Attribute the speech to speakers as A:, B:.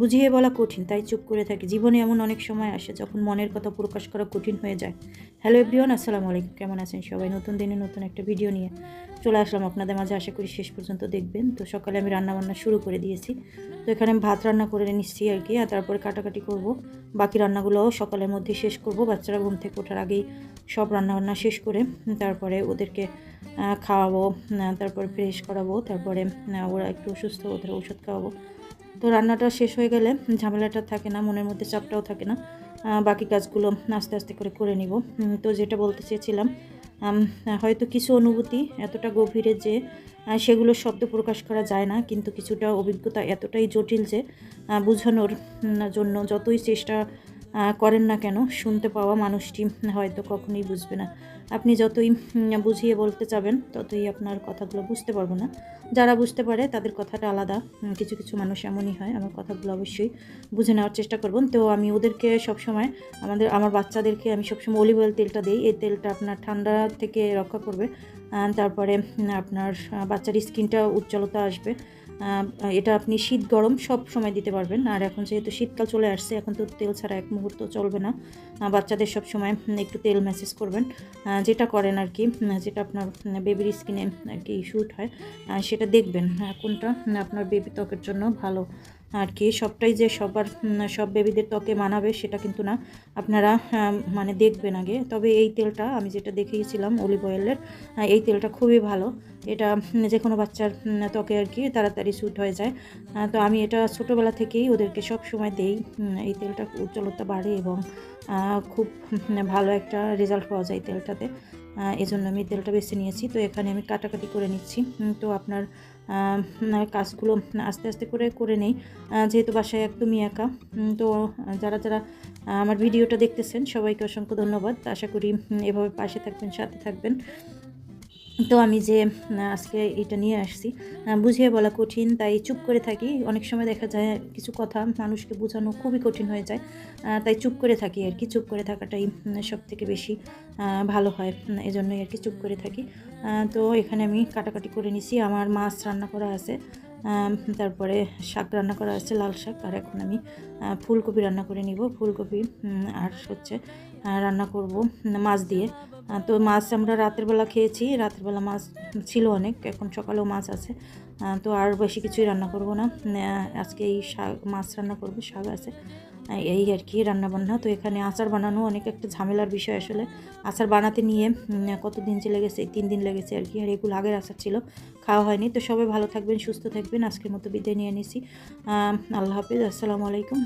A: বুঝিয়ে বলা কঠিন, তাই চুপ করে থাকি। জীবনে এমন অনেক সময় আসে যখন মনের কথা প্রকাশ করা কঠিন হয়ে যায়। হ্যালো এভরিওয়ান, আসসালামু আলাইকুম। কেমন আছেন সবাই? নতুন দিনে নতুন একটা ভিডিও নিয়ে চলে আসলাম আপনাদের মাঝে। আশা করি শেষ পর্যন্ত দেখবেন। তো সকালে আমি রান্না বান্না শুরু করে দিয়েছি। তো এখানে আমি ভাত রান্না করে নিচ্ছি আর কি, আর তারপরে কাটাকাটি করব। বাকি রান্নাগুলোও সকালের মধ্যে শেষ করব। বাচ্চারা ঘুম থেকে ওঠার আগেই সব রান্না বান্না শেষ করে তারপরে ওদেরকে খাওয়াবো তারপরে ফ্রেশ করাবো, তারপরে ওরা একটু অসুস্থ ওদের ওষুধ খাওয়াবো। তো রান্নাটা শেষ হয়ে গেলে ঝামেলাটা থাকে না, মনের মধ্যে চাপটাও থাকে না। বাকি কাজগুলো আস্তে আস্তে করে করে নিব। তো যেটা বলতে চেয়েছিলাম হয়তো কিছু অনুভূতি এতটা গভীরে যে সেগুলো শব্দ প্রকাশ করা যায় না, কিন্তু কিছুটা অভিজ্ঞতা এতটাই জটিল যে বুঝানোর জন্য যতই চেষ্টা করেন না কেন? শুনতে পাওয়া মানুষটি হয়তো কখনোই বুঝবে না। আপনি যতই বুঝিয়ে বলতে চাবেন, ততই আপনার কথাগুলো বুঝতে পারব না। যারা বুঝতে পারে, তাদের কথাটা আলাদা। কিছু কিছু মানুষ এমনই হয়, আমার কথাগুলো অবশ্যই বুঝে নেওয়ার চেষ্টা করবেন। তো আমি ওদেরকে সবসময়, আমাদের, আমার বাচ্চাদেরকে আমি সবসময় অলিভ অয়েল তেলটা দিই। এই তেলটা আপনার ঠান্ডা থেকে রক্ষা করবে। তারপরে আপনার বাচ্চার স্কিনটা উজ্জ্বলতা আসবে। এটা আপনি শীত গরম সব সময় দিতে পারবেন। আর এখন যেহেতু শীতকাল চলে আসছে, এখন তো তেল ছাড়া এক মুহূর্ত চলবে না। বাচ্চাদের সব সময় একটু তেল ম্যাসেজ করবেন। যেটা করেন আর কি যেটা আপনার বেবির স্কিনে আর কি শ্যুট হয় সেটা দেখবেন। কোনটা আপনার বেবি ত্বকের জন্য ভালো। আর কি সবটাই যে সবার সব বেবিদের ত্বকে মানাবে সেটা কিন্তু না। আপনারা মানে দেখবেন আগে। তবে এই তেলটা, আমি যেটা দেখিয়েছিলাম অলিভ অয়েলের এই তেলটা খুবই ভালো। এটা যে কোনো বাচ্চার ত্বকে আর কি তাড়াতাড়ি স্যুট হয়ে যায়। তো আমি এটা ছোটোবেলা থেকেই ওদেরকে সব সময় দেই এই তেলটা উজ্জ্বলতা বাড়ে এবং খুব ভালো একটা রেজাল্ট পাওয়া যায় তেলটাতে। এই জন্য আমি তেলটা বেছে নিয়েছি। তো এখানে আমি কাটাকাটি করে নিচ্ছি। তো আপনার কাজগুলো আস্তে আস্তে করে করে নেই। যেহেতু বাসায় একদমই একা তো যারা যারা আমার ভিডিওটা দেখতেছেন সবাইকে অসংখ্য ধন্যবাদ। আশা করি এভাবে পাশে থাকবেন, সাথে থাকবেন। তো আমি যে আজকে এটা নিয়ে আসছি বুঝিয়ে বলা কঠিন, তাই চুপ করে থাকি। অনেক সময় দেখা যায় কিছু কথা মানুষকে বোঝানো খুবই কঠিন হয়ে যায় তাই চুপ করে থাকি আর কি। চুপ করে থাকাটাই সব থেকে বেশি ভালো হয় এজন্যই আর কি চুপ করে থাকি। তো এখানে আমি কাটাকাটি করে নিছি। আমার মাছ রান্না করা আছে। তারপরে শাক রান্না করা আছে লাল শাক। আর এখন আমি ফুলকপি রান্না করে নিব। ফুলকপি আর হচ্ছে রান্না করব মাছ দিয়ে। তো মাছ আমরা রাতের বেলা খেয়েছি। রাতের বেলা মাছ ছিল অনেক। এখন সকালেও মাছ আছে। তো আর বেশি কিছুই রান্না করব না। আজকে এই শাক, মাছ রান্না করব, শাক আছে। এই আর কি রান্না বান্না তো এখানে আচার বানানো অনেক একটা ঝামেলার বিষয় আসলে। আচার বানাতে নিয়ে কত কতদিন যে লেগেছে তিন দিন লেগেছে আর কি। আর এগুলো আগের আচার ছিল, খাওয়া হয়নি। তো সবাই ভালো থাকবেন, সুস্থ থাকবেন। আজকের মতো বিদায় নিয়ে নিছি। আল্লাহ হাফিজ। আসসালামু আলাইকুম।